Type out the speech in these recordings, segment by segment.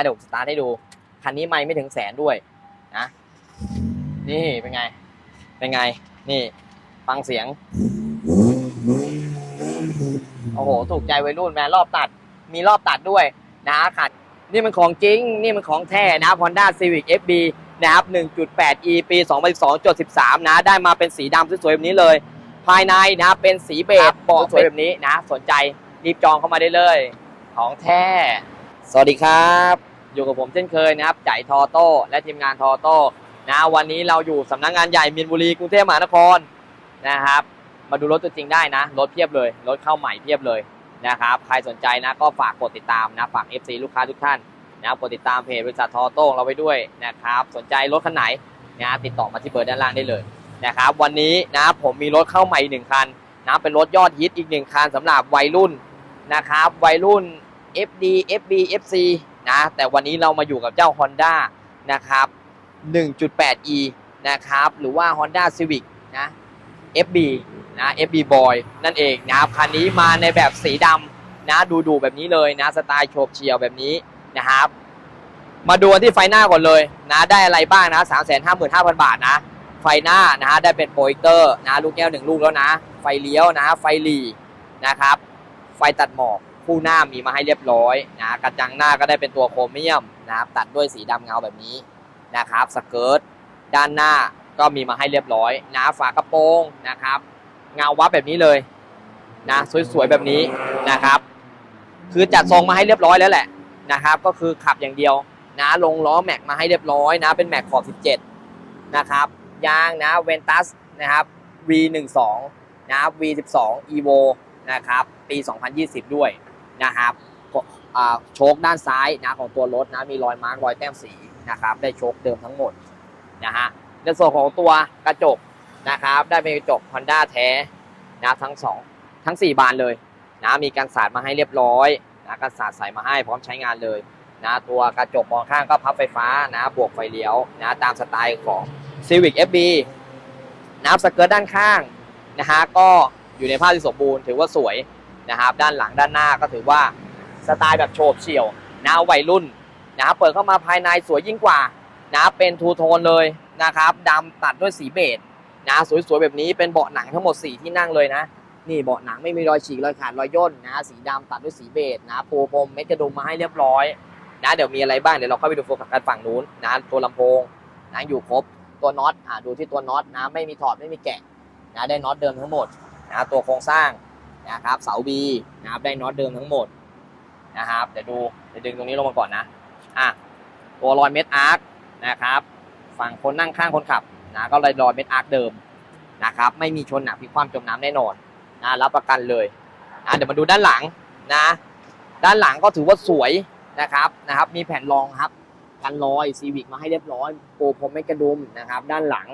เดี๋ยวผมสตาร์ทให้ดู คันนี้ไม่ไม่ถึงแสนด้วยนะนี่เป็นไง เป็นไง นี่ฟังเสียง โอ้โห ถูกใจวัยรุ่นแม่รอบตัด มีรอบตัดด้วยนะขัด นี่มันของจริง นี่มันของแท้นะ Honda Civic FB นะครับ 1.8e ปี 2012.13 นะ ได้มาเป็นสีดำสวยๆแบบนี้เลย ภายในนะเป็นสีเบจเบาะสวยแบบนี้นะ สนใจรีบจองเข้ามาได้เลย ของแท้ สวัสดีครับ อยู่กับผมเช่นเคยนะครับจ่ายทอโต้และทีมงานทอโต้นะวันนี้เราอยู่สำนักงานใหญ่มีนบุรีกรุงเทพมหานครนะครับ มาดูรถตัวจริงได้นะรถเพียบเลยรถเข้าใหม่เพียบเลยนะครับใครสนใจนะก็ฝากกดติดตามนะฝาก FC ลูกค้าทุกท่านนะกดติดตามเพจบริษัททอโต้เราไว้ด้วยนะครับสนใจรถคันไหนนะติดต่อมาที่เบอร์ด้านล่างได้เลยนะครับวันนี้นะผมมีรถเข้าใหม่อีกหนึ่งคันนะเป็นรถยอดฮิตอีกหนึ่งคันสำหรับวัยรุ่นนะครับวัยรุ่น FD FB FC นะ แต่วันนี้เรามาอยู่กับเจ้า Honda นะครับ 1.8e นะครับ หรือว่า Honda Civic นะ FB นะ FB Boy นั่นเองนะครับคันนี้มาในแบบสีดำนะดูดูแบบนี้เลยนะ สไตล์โฉบเฉี่ยวแบบนี้นะครับ มาดูที่ไฟหน้าก่อนเลยนะได้อะไรบ้างนะ 355,000 บาทนะ ไฟหน้านะฮะได้เป็นโปรเจคเตอร์นะลูกแก้วหนึ่งลูกแล้วนะ ไฟเลี้ยวนะ ไฟหลีนะครับ ไฟตัดหมอก คู่หน้ามีมาให้เรียบร้อยนะกระจังหน้าก็ได้เป็นตัวโครเมียมนะครับตัดด้วยสีดำเงาแบบนี้นะครับสเกิร์ตด้านหน้าก็มีมาให้เรียบร้อยนะฝากระโปรงนะครับ เงาวับแบบนี้เลยนะสวยๆแบบนี้นะครับ คือจัดทรงมาให้เรียบร้อยแล้วแหละนะครับ ก็คือขับอย่างเดียวนะลงล้อแม็กมาให้เรียบร้อยนะเป็นแม็กขอบ 17 นะครับยางนะเวนตัสนะครับ V12 นะครับ V12 Evo นะครับ ปี 2020 ด้วย นะครับโชคด้านซ้ายนะของตัวรถนะมีรอยมาร์กรอยแต้มสีนะครับได้โชคเดิมทั้งหมดนะฮะในส่วนของตัวกระจกนะครับได้เป็นกระจก Honda แท้นะทั้งสองทั้ง 4 บานเลยนะมีการสาดมาให้เรียบร้อยนะการสาดใส่มาให้พร้อมใช้งานเลยนะตัวกระจกมองข้างก็พับไฟฟ้านะบวกไฟเลี้ยวนะตามสไตล์ของ Civic FB นะสเกิร์ตด้านข้างนะฮะก็อยู่ในภาพที่สมบูรณ์ถือว่าสวย นะครับด้านหลังด้านหน้าก็ถือว่าสไตล์แบบโฉบเฉี่ยวนะวัยรุ่นนะครับเปิดเข้ามาภายในสวยยิ่งกว่านะเป็นทูโทนเลยนะครับดำตัดด้วยสีเบจนะสวยๆแบบนี้เป็นเบาะหนังทั้งหมด 4 ที่นั่งเลยนะ นี่เบาะหนังไม่มีรอยฉีกรอยขาดรอยย่นนะสีดำตัดด้วยสีเบจนะปูพรมเม็ดกระดุมมาให้เรียบร้อยนะเดี๋ยวมีอะไรบ้างเดี๋ยวเราเข้าไปดูโฟกัสกันฝั่งนู้นนะตัวลำโพงนะอยู่ครบตัวน็อตอ่าดูที่ตัวน็อตนะไม่มีถอดไม่มีแกะนะได้น็อตเดิมทั้งหมดนะตัวโครงสร้าง นะครับเสาบีนะครับได้น็อตเดิมทั้งหมดนะครับเดี๋ยวดูเดี๋ยวดึงตรงนี้ลงมาก่อนนะอะตัวรอยเม็ดอาร์คนะครับฝั่งคนนั่งข้างคนขับนะก็เลยรอยเม็ดอาร์คเดิมนะครับไม่มีชนหนักพิคว่ำจมน้ำแน่นอนนะรับประกันเลยนะเดี๋ยวมาดูด้านหลังนะด้านหลังก็ถือว่าสวยนะครับนะครับ มีแผ่นรองครับกันรอยซีวิกมาให้เรียบร้อย โปูพรมไม่กระดุมนะครับ ด้านหลัง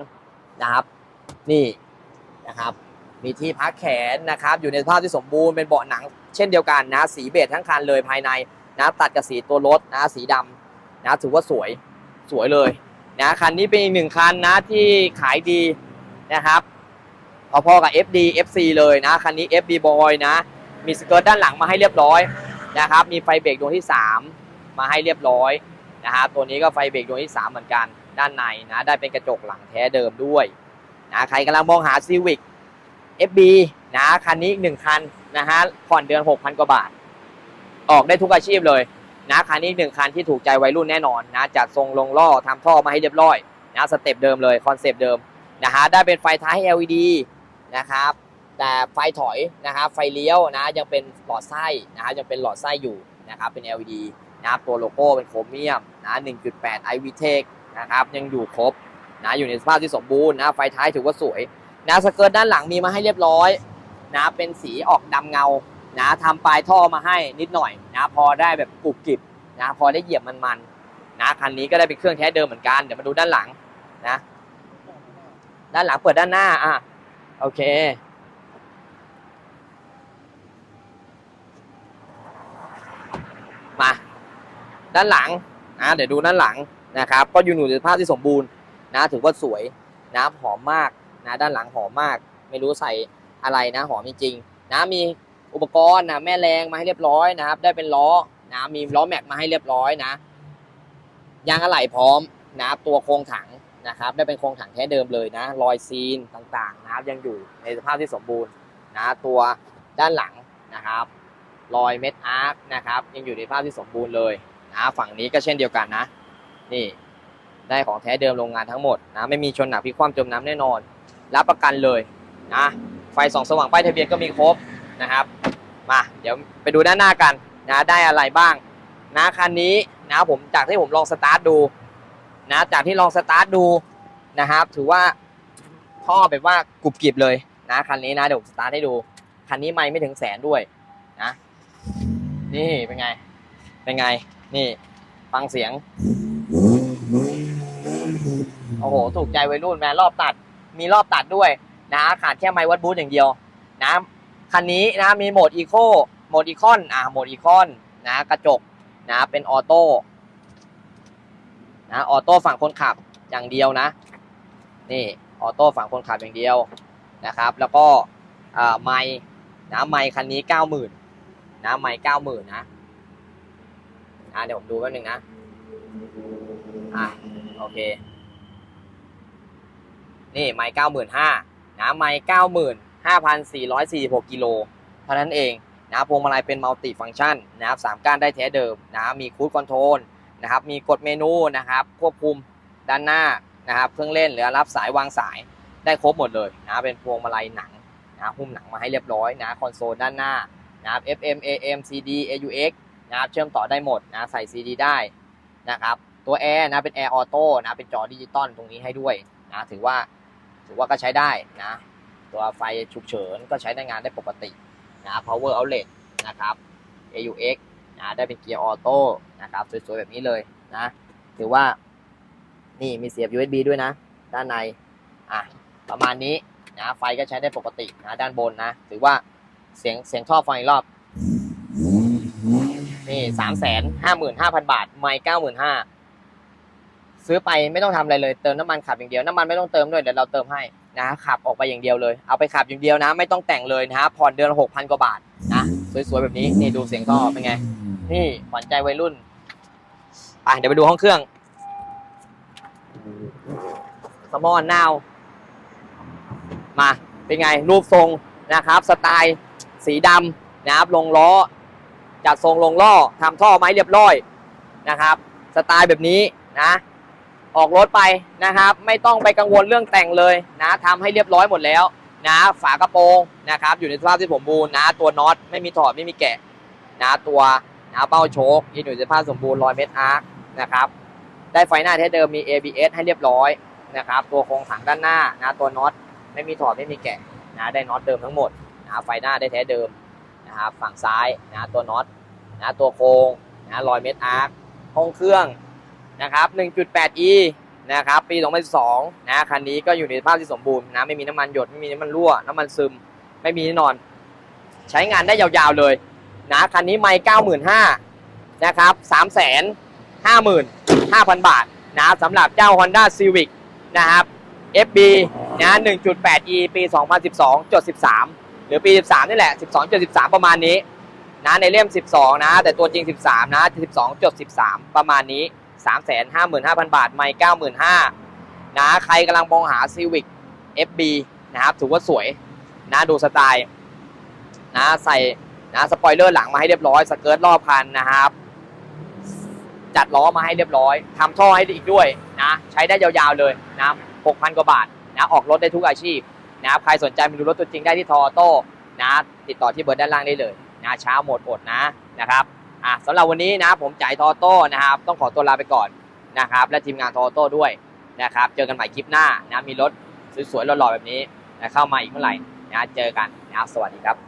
นะครับ นี่นะครับ มีที่พักแขนนะครับอยู่ในสภาพที่สมบูรณ์เป็นเบาะหนัง เช่นเดียวกันนะสีเบจทั้งคันเลยภายในนะตัดกับสีตัวรถนะสีดำนะถือว่าสวยสวยเลยนะคันนี้เป็นอีกหนึ่งคันนะที่ขายดีนะครับพอๆกับ FD FC เลยนะคันนี้ FD Boy นะ มีสเกิร์ตด้านหลังมาให้เรียบร้อยนะครับมีไฟเบรกดวงที่ 3 มาให้เรียบร้อยนะฮะตัวนี้ก็ไฟเบรกดวงที่ 3 เหมือนกัน ด้านในนะได้เป็นกระจกหลังแท้เดิมด้วยนะใครกำลังมองหา Civic FB นะคันนี้อีกหนึ่งคันนะฮะผ่อนเดือน 6,000 กว่าบาท ออกได้ทุกอาชีพเลยนะคันนี้อีกหนึ่งคันที่ถูกใจวัยรุ่นแน่นอนนะจัดทรงลงล่อทำท่อมาให้เรียบร้อยนะสเต็ปเดิมเลยคอนเซปต์เดิมนะฮะได้เป็นไฟท้าย LED นะครับแต่ไฟถอยนะครับไฟเลี้ยวนะยังเป็นหลอดไส้นะฮะยังเป็นหลอดไส้อยู่นะครับเป็น LED นะครับตัวโลโก้เป็นโครเมียมนะ1.8 i v t e c นะครับยังอยู่ครบนะอยู่ในสภาพที่สมบูรณ์นะไฟท้ายถือว่าสวย นะสเกิร์ตด้านหลังมีมาให้เรียบร้อยนะเป็นสีออกดำเงานะทำปลายท่อมาให้นิดหน่อยนะพอได้แบบกรุบกริบนะพอได้เหยียบมันๆนะคันนี้ก็ได้เป็นเครื่องแท้เดิมเหมือนกันเดี๋ยวมาดูด้านหลังนะด้านหลังเปิดด้านหน้าอะโอเคมาด้านหลังนะเดี๋ยวดูด้านหลังนะครับ ก็อยู่ในสภาพที่สมบูรณ์นะถือว่าสวยนะหอมมาก นะด้านหลังหอมมาก ไม่รู้ใส่อะไรนะหอมจริงๆนะมีอุปกรณ์นะแม่แรงมาให้เรียบร้อยนะครับ ได้เป็นล้อนะมีล้อแม็กมาให้เรียบร้อยนะยางอะไหล่พร้อมนะครับตัวโครงถังนะครับ ได้เป็นโครงถังแท้เดิมเลยนะ รอยซีนต่างๆนะครับยังอยู่ในสภาพที่สมบูรณ์นะตัวด้านหลังนะครับ รอยเม็ดอาร์คนะครับ ยังอยู่ในสภาพที่สมบูรณ์เลยนะฝั่งนี้ก็เช่นเดียวกันนะ นี่ได้ของแท้เดิมโรงงานทั้งหมดนะไม่มีชนหนักพิคว่ำจมน้ำแน่นอน รับประกันเลยนะไฟส่องสว่างป้ายทะเบียนก็มีครบนะครับมาเดี๋ยวไปดูด้านหน้ากันนะได้อะไรบ้างนะคันนี้นะผมจากที่ผมลองสตาร์ทดูนะจากที่ลองสตาร์ทดูนะครับ ถือว่าท่อแบบว่ากรุบกริบเลยนะคันนี้นะเดี๋ยวผมสตาร์ทให้ดูคันนี้ไม่ไม่ถึงแสนด้วยนะนี่เป็นไง เป็นไง นี่ฟังเสียง โอ้โห ถูกใจวัยรุ่นแม่รอบตัด มีรอบตัดด้วยนะขาดแค่ไม้วัดบูธอย่างเดียวนะคันนี้นะมีโหมดอีโคโหมดอีคอนอ่าโหมดอีคอนนะกระจกนะเป็นออโต้นะออโต้ฝั่งคนขับอย่างเดียวนะ นี่ออโต้ฝั่งคนขับอย่างเดียวนะครับ แล้วก็อ่าไม้นะไม้คันนี้เก้าหมื่นนะไม้เก้าหมื่นนะนะเดี๋ยวผมดูแป๊บนึงนะอะโอเค นี่ไม้เก้าหมื่นห้านะไม้เก้าหมื่นห้าพันสี่ร้อยสี่สิบหกกิโลเท่านั้นเองนะพวงมาลัยเป็นมัลติฟังก์ชันนะครับสามก้านได้แท้เดิมนะมีคูดคอนโทรลนะครับมีกดเมนูนะครับควบคุมด้านหน้านะครับเครื่องเล่นหรือรับสายวางสายได้ครบหมดเลยนะเป็นพวงมาลัยหนังนะหุ้มหนังมาให้เรียบร้อยนะคอนโซลด้านหน้านะครับ FM AM CD AUX นะครับเชื่อมต่อได้หมดนะใส่ CD ได้นะครับตัวแอร์นะเป็นแอร์ออโต้นะเป็นจอดิจิตอลตรงนี้ให้ด้วยนะถือว่า ถือว่าก็ใช้ได้นะ ตัวไฟฉุกเฉินก็ใช้ในงานได้ปกตินะ power outlet นะครับ AUX นะได้เป็นเกียร์ออโต้นะครับสวยๆแบบนี้เลยนะ ถือว่านี่มีเสียบ USB ด้วยนะ ด้านในอะประมาณนี้นะไฟก็ใช้ได้ปกตินะด้านบนนะ ถือว่าเสียงเสียงท่อฟังอีกรอบ นี่สามแสนห้าหมื่นห้าพันบาท ไม่เก้าหมื่นห้า ซื้อไปไม่ต้องทำอะไรเลยเติมน้ำมันขับอย่างเดียวน้ำมันไม่ต้องเติมด้วยเดี๋ยวเราเติมให้นะขับออกไปอย่างเดียวเลย เอาไปขับอย่างเดียวนะ ไม่ต้องแต่งเลยนะฮะผ่อนเดือนหกพันกว่าบาทนะสวยๆแบบนี้นี่ดูเสียงท่อเป็นไง นี่ขวัญใจวัยรุ่นไปเดี๋ยวไปดูห้องเครื่องสมอนนาวมาเป็นไงรูปทรงนะครับ สไตล์สีดำนะครับลงล้อจัดทรงลงล้อทำท่อไม้เรียบร้อยนะครับ สไตล์แบบนี้นะ ออกรถไปนะครับ ไม่ต้องไปกังวลเรื่องแต่งเลยนะทำให้เรียบร้อยหมดแล้วนะฝากระโปรงนะครับ อยู่ในสภาพที่สมบูรณ์นะ ตัวน็อตไม่มีถอดไม่มีแกะนะตัวนะเป้าโชคอยู่ในสภาพสมบูรณ์รอยเม็ดอาร์คนะครับได้ไฟหน้าแท้เดิมมี ABS ให้เรียบร้อยนะครับ ตัวโครงถังด้านหน้านะตัวน็อตไม่มีถอดไม่มีแกะนะได้น็อตเดิมทั้งหมดนะไฟหน้าได้แท้เดิมนะครับฝั่งซ้ายนะตัวน็อตนะตัวโครงนะรอยเม็ดอาร์คห้องเครื่อง นะครับ 1.8e นะครับ ปี 2012 นะ คันนี้ก็อยู่ในสภาพที่สมบูรณ์นะ ไม่มีน้ำมันหยด ไม่มีน้ำมันรั่ว น้ำมันซึม ไม่มีแน่นอน ใช้งานได้ยาวๆเลย นะ คันนี้ไม่95,000นะครับ 355,000 บาท นะสำหรับเจ้า Honda Civic นะครับ FB นะ 1.8e ปี 2012จด13 หรือปี 13 นี่แหละ 12จด13 ประมาณนี้ นะ ในเล่ม 12 นะ แต่ตัวจริง 13 นะ 12จด13 ประมาณนี้ 355,000 บาท ไม่95,000นะใครกำลังมองหา Civic FB นะครับถือว่าสวยนะดูสไตล์นะใส่นะสปอยเลอร์หลังมาให้เรียบร้อย สเกิร์ตรอบคันนะครับ จัดล้อมาให้เรียบร้อยทำท่อให้อีกด้วยนะใช้ได้ยาวๆเลยนะ6,000 กว่าบาทนะออกรถได้ทุกอาชีพนะใครสนใจมาดูรถตัวจริงได้ที่ทอโต้นะติดต่อที่เบอร์ด้านล่างได้เลยนะเช้าหมดอดนะนะครับ อะสำหรับวันนี้นะผมจ่ายทอโต้นะครับ ต้องขอตัวลาไปก่อนนะครับ และทีมงานทอโต้ด้วยนะครับ เจอกันใหม่คลิปหน้านะมีรถสวยๆหล่อๆแบบนี้นะเข้ามาอีกเมื่อไหร่นะเจอกันนะสวัสดีครับ